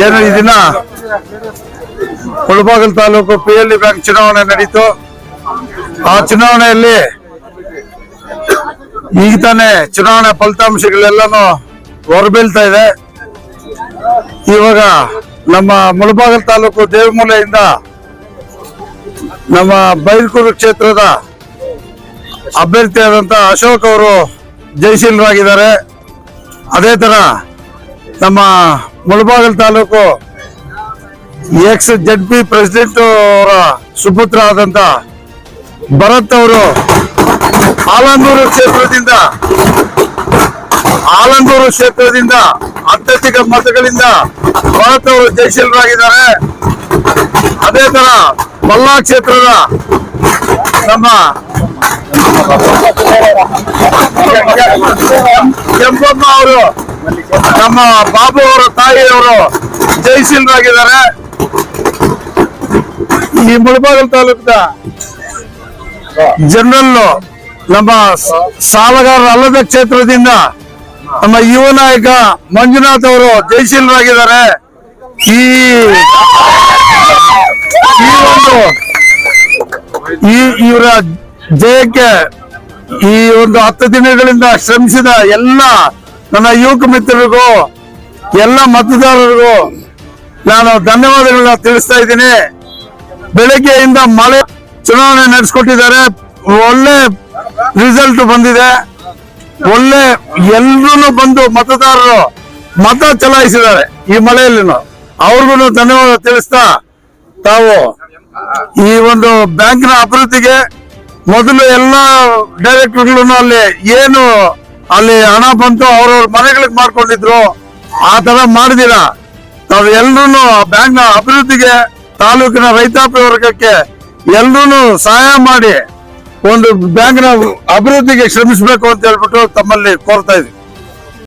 ಏನು ಈ ದಿನ? Mulbagal taluk P L D bank ಚುನಾವಣೆ ನಡೀತು. ಆ ಚುನಾವಣೆಯಲ್ಲಿ ಈಗ ತಾನೇ ಚುನಾವಣೆ ಫಲಿತಾಂಶಗಳೆಲ್ಲನೂ ಹೊರಬೀಳ್ತಾ ಇದೆ. ಇವಾಗ ನಮ್ಮ ಮುಳಬಾಗಲ್ ತಾಲೂಕು ದೇವಮೂಲೆಯಿಂದ ನಮ್ಮ ಬೈಲ್ಕೂರು ಕ್ಷೇತ್ರದ ಅಭ್ಯರ್ಥಿಯಾದಂತ ಅಶೋಕ್ ಅವರು ಜಯಶೀಲರಾಗಿದ್ದಾರೆ. ಅದೇ ತರ ನಮ್ಮ Mulbagal taluk X Z P president ಅವರ ಸುಪುತ್ರ ಆದಂತ ಭರತ್ ಅವರು ಆಲಂದೂರು ಕ್ಷೇತ್ರದಿಂದ ಆಲಂದೂರು ಕ್ಷೇತ್ರದಿಂದ ಅತ್ಯಧಿಕ ಮತಗಳಿಂದ ಭರತ್ ಅವರು ಜಯಶೀಲರಾಗಿದ್ದಾರೆ. ಅದೇ ತರ ಮಲ್ಲಾ ಕ್ಷೇತ್ರದ ನಮ್ಮ ಕೆಂಪಮ್ಮ ಅವರು, ನಮ್ಮ ಬಾಬು ಅವರ ತಾಯಿಯವರು ಜಯಶೀಲರಾಗಿದ್ದಾರೆ ಈ ಮುಳಬಾಗಲ್ ತಾಲೂಕಿನ ಜನರಲ್ ನಮ್ಮ ಸಾಲಗಾರರಲ್ಲದ ಕ್ಷೇತ್ರದಿಂದ ನಮ್ಮ ಯುವ ನಾಯಕ ಮಂಜುನಾಥ್ ಅವರು ಜಯಶೀಲರಾಗಿದ್ದಾರೆ ಈ ಈ ಒಂದು, ಈ, ಇವರ ಜಯಕ್ಕೆ ಈ ಒಂದು ಹತ್ತು ದಿನಗಳಿಂದ ಶ್ರಮಿಸಿದ ಎಲ್ಲ ನನ್ನ ಯುವಕ ಮಿತ್ರರಿಗೂ, ಎಲ್ಲ ಮತದಾರರಿಗೂ ನಾನು ಧನ್ಯವಾದಗಳನ್ನ ತಿಳಿಸ್ತಾ ಇದ್ದೀನಿ. ಬೆಳಗ್ಗೆಯಿಂದ ಮಳೆ ಚುನಾವಣೆ ನಡೆಸ್ಕೊಟ್ಟಿದ್ದಾರೆ. ಒಳ್ಳೆ ರಿಸಲ್ಟ್ ಬಂದಿದೆ. ಒಳ್ಳೆ ಎಲ್ರೂ ಬಂದು ಮತದಾರರು ಮತ ಚಲಾಯಿಸಿದ್ದಾರೆ ಈ ಮಳೆಯಲ್ಲಿನೂ. ಅವ್ರಿಗೂ ಧನ್ಯವಾದ ತಿಳಿಸ್ತಾ ತಾವು ಈ ಒಂದು ಬ್ಯಾಂಕಿನ ಅಭಿವೃದ್ಧಿಗೆ ಮೊದಲು ಎಲ್ಲ ಡೈರೆಕ್ಟರ್ಗಳನ್ನು ಅಲ್ಲಿ ಏನು ಅಲ್ಲಿ ಹಣ ಬಂತು, ಅವ್ರವ್ರ ಮನೆಗಳಿಗೆ ಮಾಡ್ಕೊಂಡಿದ್ರು ಆ ತರ ಮಾಡಿದಿರ ತಾವು ಎಲ್ರು ಬ್ಯಾಂಕ್ನ ಅಭಿವೃದ್ಧಿಗೆ, ತಾಲೂಕಿನ ರೈತಾಪಿ ವರ್ಗಕ್ಕೆ ಎಲ್ರು ಸಹಾಯ ಮಾಡಿ ಒಂದು ಬ್ಯಾಂಕ್ನ ಅಭಿವೃದ್ಧಿಗೆ ಶ್ರಮಿಸಬೇಕು ಅಂತ ಹೇಳ್ಬಿಟ್ಟು ತಮ್ಮಲ್ಲಿ ಕೋರ್ತಾ ಇದ್ವಿ